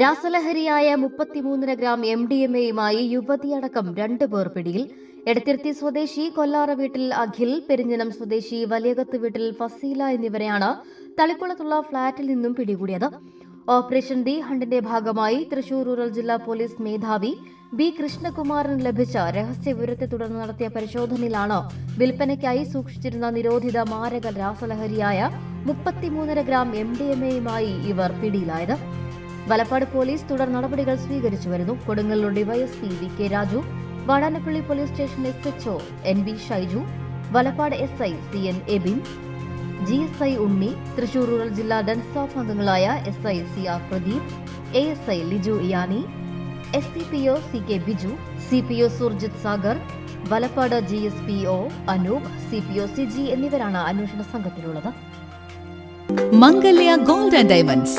രാസലഹരിയായ മുപ്പത്തിമൂന്നര gram M D M എയുമായി യുവതിയടക്കം രണ്ടു പേർ പിടിയിൽ. എടത്തിരുത്തി സ്വദേശി കൊല്ലാറ വീട്ടിൽ അഖിൽ പെരിഞ്ഞനം സ്വദേശി വലിയകത്ത് വീട്ടിൽ ഫസീല എന്നിവരെയാണ് തളിക്കുളത്തുള്ള ഫ്ളാറ്റിൽ നിന്നും പിടികൂടിയത്. ഓപ്പറേഷൻ ദി ഹണ്ടിന്റെ ഭാഗമായി തൃശൂർ റൂറൽ ജില്ലാ പോലീസ് മേധാവി ബി കൃഷ്ണകുമാറിന് ലഭിച്ച രഹസ്യ വിവരത്തെ തുടർന്ന് നടത്തിയ പരിശോധനയിലാണ് വിൽപ്പനയ്ക്കായി സൂക്ഷിച്ചിരുന്ന നിരോധിത മാരക രാസലഹരിയായ മുപ്പത്തിമൂന്നര ഗ്രാം എം ഡി എം എയുമായി ഇവർ പിടിയിലായത്. വലപ്പാട് പോലീസ് തുടർ നടപടികൾ സ്വീകരിച്ചു വരുന്നു. Kodungallur DYSP V K Raju Vadanappally police station S HO N B Shaiju Valappad S I C N Abin G S I Unni Thrissur rural ജില്ലാ ഡെൻസ്റ്റാഫ് അംഗങ്ങളായ S I C R Pradeep A S I Liju Iyani S C P O C K Biju C P O Surjith Sagar Valappad G S P O Anoop C P O C G എന്നിവരാണ് അന്വേഷണ സംഘത്തിലുള്ളത്. Mangalya gold and diamonds.